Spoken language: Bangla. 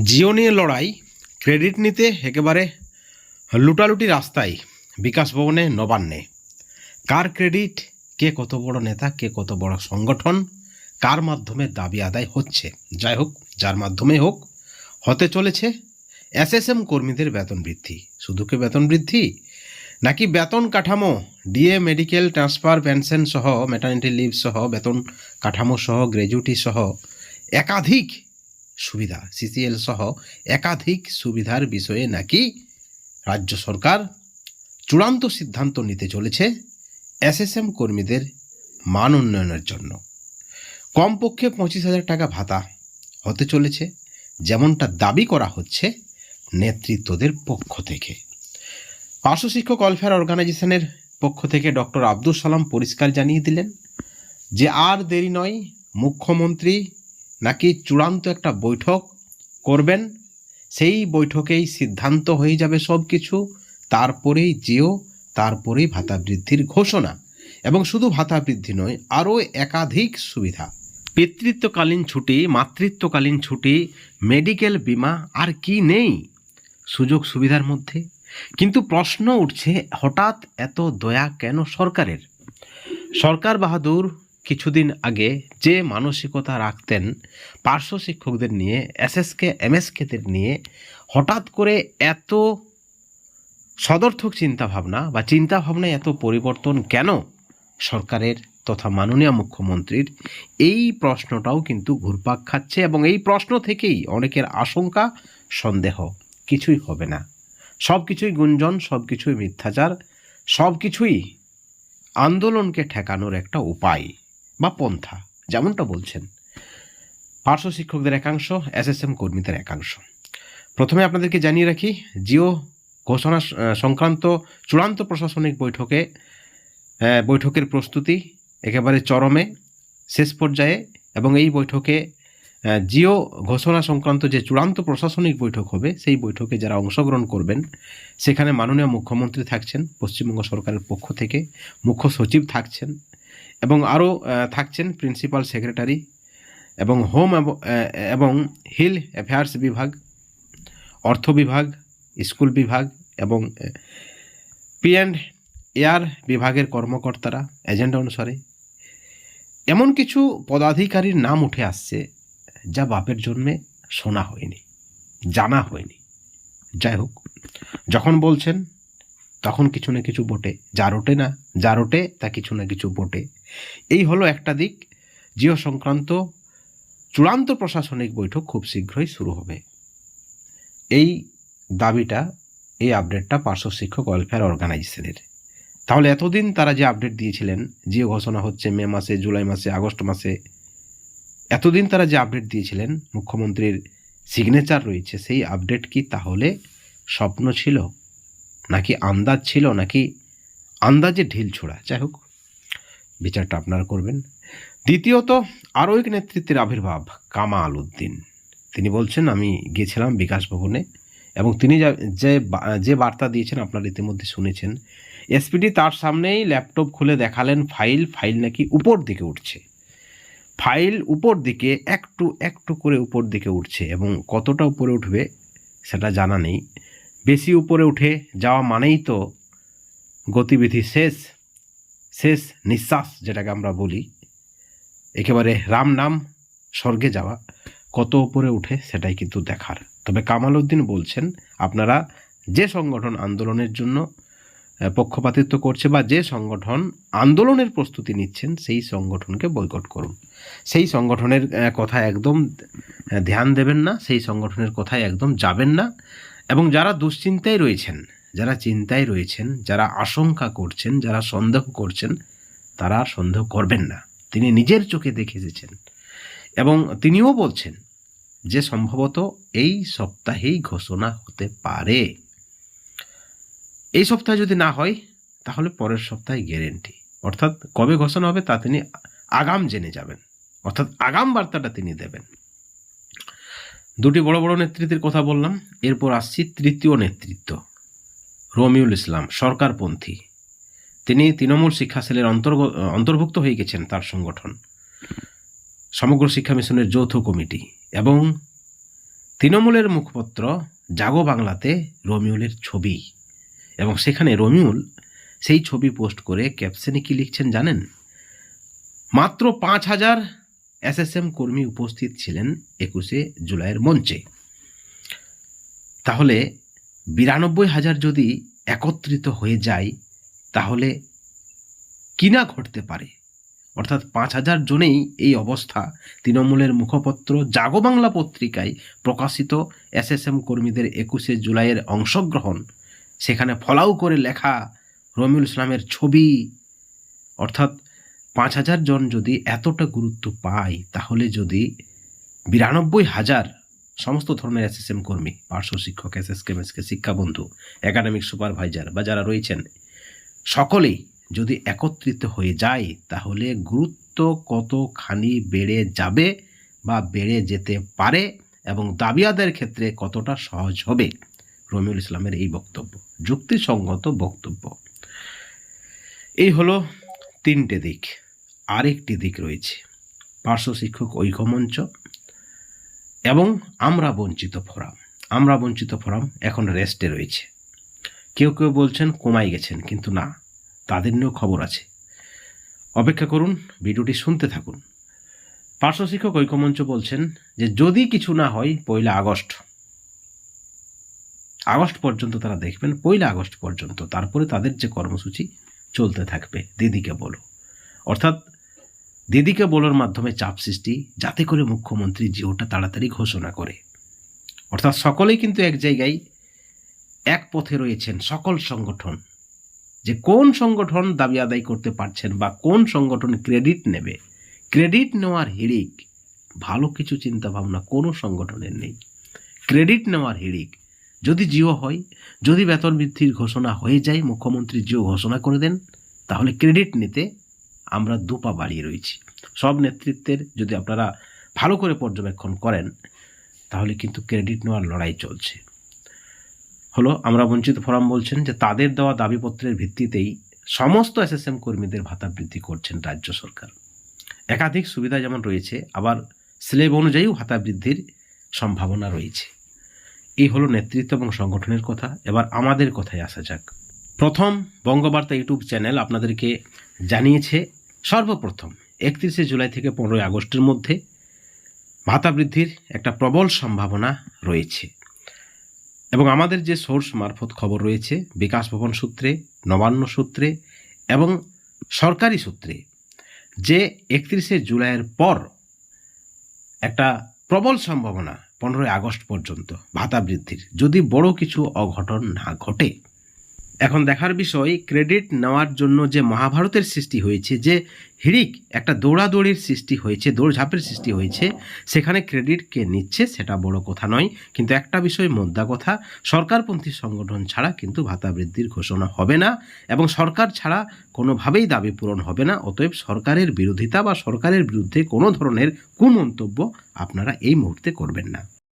জিও নিয়ে লড়াই, ক্রেডিট নিতে একেবারে লুটালুটি রাস্তায় বিকাশ ভবনে নবান্নে। কার ক্রেডিট? কে কত বড় নেতা, কে কত বড় সংগঠন? কার মাধ্যমে দাবি আদায় হচ্ছে? যাই হোক, যার মাধ্যমে হোক, হতে চলেছে এসএসএম কর্মীদের বেতন বৃদ্ধি। শুধু কি বেতন বৃদ্ধি? নাকি বেতন কাঠামো, ডিএ, মেডিকেল, ট্রান্সফার, পেনশন সহ ম্যাটার্নিটি লিভ সহ, বেতন কাঠামো সহ গ্র্যাজুইটি সহ, একাধিক সুবিধা। সিসিএল সহ একাধিক সুবিধার বিষয়ে নাকি রাজ্য সরকার চূড়ান্ত সিদ্ধান্ত নিতে চলেছে এসএসএম কর্মীদের মান উন্নয়নের জন্য। কমপক্ষে পঁচিশ হাজার টাকা ভাতা হতে চলেছে, যেমনটা দাবি করা হচ্ছে নেতৃত্বদের পক্ষ থেকে। পার্শ্ব শিক্ষক ওয়েলফেয়ার অর্গানাইজেশনের পক্ষ থেকে ডক্টর আব্দুল সালাম পরিষ্কার জানিয়ে দিলেন যে আর দেরি নয়, মুখ্যমন্ত্রী নাকি চূড়ান্ত একটা বৈঠক করবেন? সেই বৈঠকেই সিদ্ধান্ত হয়ে যাবে সব কিছু তারপরেই জিও, তারপরেই ভাতা বৃদ্ধির ঘোষণা। এবং শুধু ভাতা বৃদ্ধি নয়, আরও একাধিক সুবিধা। পিতৃত্বকালীন ছুটি, মাতৃত্বকালীন ছুটি, মেডিকেল বিমা, আর কি নেই সুযোগ সুবিধার মধ্যে? কিন্তু প্রশ্ন উঠছে, হঠাৎ এত দয়া কেন সরকারের? সরকার বাহাদুর কিছুদিন আগে যে মানসিকতা রাখতেন পার্শ্ব শিক্ষকদের নিয়ে, এসএসকে, এমএসকেদের নিয়ে, হঠাৎ করে এত সদর্থক চিন্তাভাবনা বা চিন্তাভাবনায় এত পরিবর্তন কেন সরকারের তথা মাননীয় মুখ্যমন্ত্রীর? এই প্রশ্নটাও কিন্তু ঘুরপাক খাচ্ছে এবং এই প্রশ্ন থেকেই অনেকের আশঙ্কা, সন্দেহ কিছুই হবে না। সব কিছুই গুঞ্জন সব কিছুই মিথ্যাচার সব কিছুই আন্দোলনকে ঠেকানোর একটা উপায়। বা পন্থা, যেমনটা বলছেন। পার্শ্ব শিক্ষকদের একাংশ, এসএসএম কর্মীদের একাংশ। প্রথমে আপনাদেরকে জানিয়ে রাখি, জিও ঘোষণা সংক্রান্ত চূড়ান্ত প্রশাসনিক বৈঠকে বৈঠকের প্রস্তুতি একেবারে চরমে, শেষ পর্যায়ে, এবং এই বৈঠকে জিও ঘোষণা সংক্রান্ত যে চূড়ান্ত প্রশাসনিক বৈঠক হবে, সেই বৈঠকে যারা অংশগ্রহণ করবেন, সেখানে মাননীয় মুখ্যমন্ত্রী থাকছেন, পশ্চিমবঙ্গ সরকারের পক্ষ থেকে মুখ্য সচিব থাকছেন এবং আরও থাকছেন প্রিন্সিপাল সেক্রেটারি এবং হোম এবং হিল অ্যাফেয়ার্স বিভাগ, অর্থ বিভাগ, স্কুল বিভাগ এবং পি অ্যান্ড এয়ার বিভাগের কর্মকর্তারা, এজেন্ডা অনুসারে। এমন কিছু পদাধিকারীর নাম উঠে আসছে যা বাপের জন্মে শোনা হয়নি, জানা হয়নি। যাই হোক, যখন বলছেন তখন কিছু না কিছু বটে। যার ওঠে না যার ওঠে তা কিছু না কিছু বটে। এই হলো একটা দিক। জিও সংক্রান্ত চূড়ান্ত প্রশাসনিক বৈঠক খুব শীঘ্রই শুরু হবে। এই দাবিটা, এই আপডেটটা পার্শ্ব শিক্ষক ওয়েলফেয়ার অর্গানাইজেশনের তাহলে এতদিন তারা যে আপডেট দিয়েছিলেন, জিও ঘোষণা হচ্ছে মে মাসে, জুলাই মাসে, আগস্ট মাসে, এতদিন তারা যে আপডেট দিয়েছিলেন, মুখ্যমন্ত্রীর সিগনেচার রয়েছে, সেই আপডেট কি তাহলে স্বপ্ন ছিল? নাকি আন্দাজ ছিল, নাকি আন্দাজে ঢিল ছোড়া? যাই হোক, বিচারটা আপনারা করবেন। দ্বিতীয়ত আরও এক নেতৃত্বের আবির্ভাব কামাল উদ্দিন। তিনি বলছেন, আমি গিয়েছিলাম বিকাশ ভবনে এবং তিনি যা- যে বার্তা দিয়েছেন আপনারা ইতিমধ্যে শুনেছেন। এসপিডি তার সামনেই ল্যাপটপ খুলে দেখালেন, ফাইল ফাইল নাকি উপর দিকে উঠছে। ফাইল উপর দিকে, একটু একটু করে উপর দিকে উঠছে এবং কতটা উপরে উঠবে সেটা জানা নেই। বেশি উপরে উঠে যাওয়া মানেই তো গতিবিধি শেষ শেষ নিঃশ্বাস যেটাকে আমরা বলি। একেবারে রাম নাম স্বর্গে যাওয়া, কত উপরে উঠে সেটাই কিন্তু দেখার। তবে কামাল উদ্দিন বলছেন, আপনারা যে সংগঠন আন্দোলনের জন্য পক্ষপাতিত্ব করছে বা যে সংগঠন আন্দোলনের প্রস্তুতি নিচ্ছেন, সেই সংগঠনকে বয়কট করুন। সেই সংগঠনের কথা একদম ধ্যান দেবেন না, সেই সংগঠনের কথায় একদম যাবেন না। এবং যারা দুশ্চিন্তায় রয়েছেন, যারা চিন্তায় রয়েছেন, যারা আশঙ্কা করছেন, যারা সন্দেহ করছেন, তারা সন্দেহ করবেন না। তিনি নিজের চোখে দেখে এসেছেন এবং তিনিও বলছেন যে সম্ভবত এই সপ্তাহেই ঘোষণা হতে পারে। এই সপ্তাহে যদি না হয়, তাহলে পরের সপ্তাহে গ্যারেন্টি অর্থাৎ কবে ঘোষণা হবে তা তিনি আগাম জেনে যাবেন। অর্থাৎ আগাম বার্তাটা তিনি দেবেন। দুটি বড় বড় নেতৃত্বের কথা বললাম, এরপর আসছি তৃতীয় নেতৃত্ব, রমিউল ইসলাম, সরকারপন্থী। তিনি তৃণমূল শিক্ষা সেলের অন্তর্গ- অন্তর্ভুক্ত হয়ে গেছেন তার সংগঠন, সমগ্র শিক্ষা মিশনের যৌথ কমিটি এবং তৃণমূলের মুখপত্র জাগো বাংলাতে রমিউলের ছবি এবং সেখানে রমিউল সেই ছবি পোস্ট করে ক্যাপশনে কি লিখছেন জানেন? মাত্র পাঁচ হাজার এসএসএম কর্মী উপস্থিত ছিলেন একুশে জুলাইয়ের মঞ্চে। তাহলে বিরানব্বই হাজার যদি একত্রিত হয়ে যায়, তাহলে কিনা ঘটতে পারে? অর্থাৎ পাঁচ হাজার জনেই এই অবস্থা তৃণমূলের মুখপত্র জাগো বাংলা পত্রিকায় প্রকাশিত এসএসএম কর্মীদের একুশে জুলাইয়ের অংশগ্রহণ। সেখানে ফলাও করে লেখা রমিউল ইসলামের ছবি। অর্থাৎ পাঁচ হাজার জন যদি এতটা গুরুত্ব পায়, তাহলে যদি বিরানব্বই হাজার সমস্ত ধরনের এসএসএম কর্মী, পার্শ্ব শিক্ষক এস এস কেমএসকে শিক্ষাবন্ধু, একাডেমিক সুপারভাইজার বা যারা রয়েছেন, সকলেই যদি একত্রিত হয়ে যায়, তাহলে গুরুত্ব কতখানি বেড়ে যাবে বা বেড়ে যেতে পারে এবং দাবি আদায়ের ক্ষেত্রে কতটা সহজ হবে? রমিউল ইসলামের এই বক্তব্য, যুক্তিসঙ্গত বক্তব্য। এই হলো তিনটে দিক। আরেকটি দিক রয়েছে পার্শ্ব শিক্ষক ঐক্যমঞ্চ এবং আমরা বঞ্চিত ফোরাম। আমরা বঞ্চিত ফোরাম এখন রেস্টে রয়েছে। কেউ কেউ বলছেন কমাই গেছেন, কিন্তু না, তাদের নিয়েও খবর আছে। অপেক্ষা করুন, ভিডিওটি শুনতে থাকুন। পার্শ্ব শিক্ষক ঐক্যমঞ্চ বলছেন যে, যদি কিছু না হয়, পয়লা আগস্ট। আগস্ট পর্যন্ত তারা দেখবেন, পয়লা আগস্ট পর্যন্ত, তারপরে তাদের যে কর্মসূচি চলতে থাকবে, দিদিকে বলো। অর্থাৎ দিদিকে বলার মাধ্যমে চাপ সৃষ্টি, যাতে করে মুখ্যমন্ত্রী জিওটা তাড়াতাড়ি ঘোষণা করে। অর্থাৎ সকলেই কিন্তু এক জায়গায় এক পথে রয়েছেন সকল সংগঠন। যে কোন সংগঠন দাবি আদায় করতে পারছেন বা কোন সংগঠন ক্রেডিট নেবে, ক্রেডিট নেওয়ার হিড়িক, ভালো কিছু চিন্তা ভাবনা কোনো সংগঠনের নেই। ক্রেডিট নেওয়ার হিড়িক, যদি জিও হয়, যদি বেতন বৃদ্ধির ঘোষণা হয়ে যায়, মুখ্যমন্ত্রী জিও ঘোষণা করে দেন, তাহলে ক্রেডিট নিতে আমরা দুপা বাড়িয়ে রয়েছি। সব নেতৃত্বের যদি আপনারা ভালো করে পর্যবেক্ষণ করেন, তাহলে কিন্তু ক্রেডিট নেওয়ার লড়াই চলছে। হলো, আমরা বঞ্চিত ফোরাম বলছেন যে তাদের দেওয়া দাবিপত্রের ভিত্তিতেই সমস্ত এসএসএম কর্মীদের ভাতা বৃদ্ধি করছেন রাজ্য সরকার। একাধিক সুবিধা যেমন রয়েছে, আবার স্লেব অনুযায়ীও ভাতা বৃদ্ধির সম্ভাবনা রয়েছে। এই হলো নেতৃত্ব এবং সংগঠনের কথা। এবার আমাদের কথায় আসা যাক। প্রথম বঙ্গবার্তা ইউটিউব চ্যানেল আপনাদেরকে জানিয়েছে সর্বপ্রথম একত্রিশে জুলাই থেকে পনেরোই আগস্টের মধ্যে ভাতা বৃদ্ধির একটা প্রবল সম্ভাবনা রয়েছে। এবং আমাদের যে সোর্স মারফত খবর রয়েছে, বিকাশ ভবন সূত্রে, নবান্ন সূত্রে এবং সরকারি সূত্রে, যে একত্রিশে জুলাইয়ের পর একটা প্রবল সম্ভাবনা পনেরোই আগস্ট পর্যন্ত ভাতা বৃদ্ধির যদি বড় কিছু অঘটন না ঘটে এখন দেখার বিষয়, ক্রেডিট নেওয়ার জন্য যে মহাভারতের সৃষ্টি হয়েছে, যে হিড়িক একটা দৌড়াদৌড়ির সৃষ্টি হয়েছে, দৌড়ঝাঁপের সৃষ্টি হয়েছে, সেখানে ক্রেডিট কে নিচ্ছে সেটা বড় কথা নয়। কিন্তু একটা বিষয় মোদ্দা কথা, সরকারপন্থী সংগঠন ছাড়া কিন্তু ভাতা বৃদ্ধির ঘোষণা হবে না এবং সরকার ছাড়া কোনোভাবেই দাবি পূরণ হবে না। অতএব সরকারের বিরোধিতা বা সরকারের বিরুদ্ধে কোনো ধরনের কুমন্তব্য আপনারা এই মুহূর্তে করবেন না।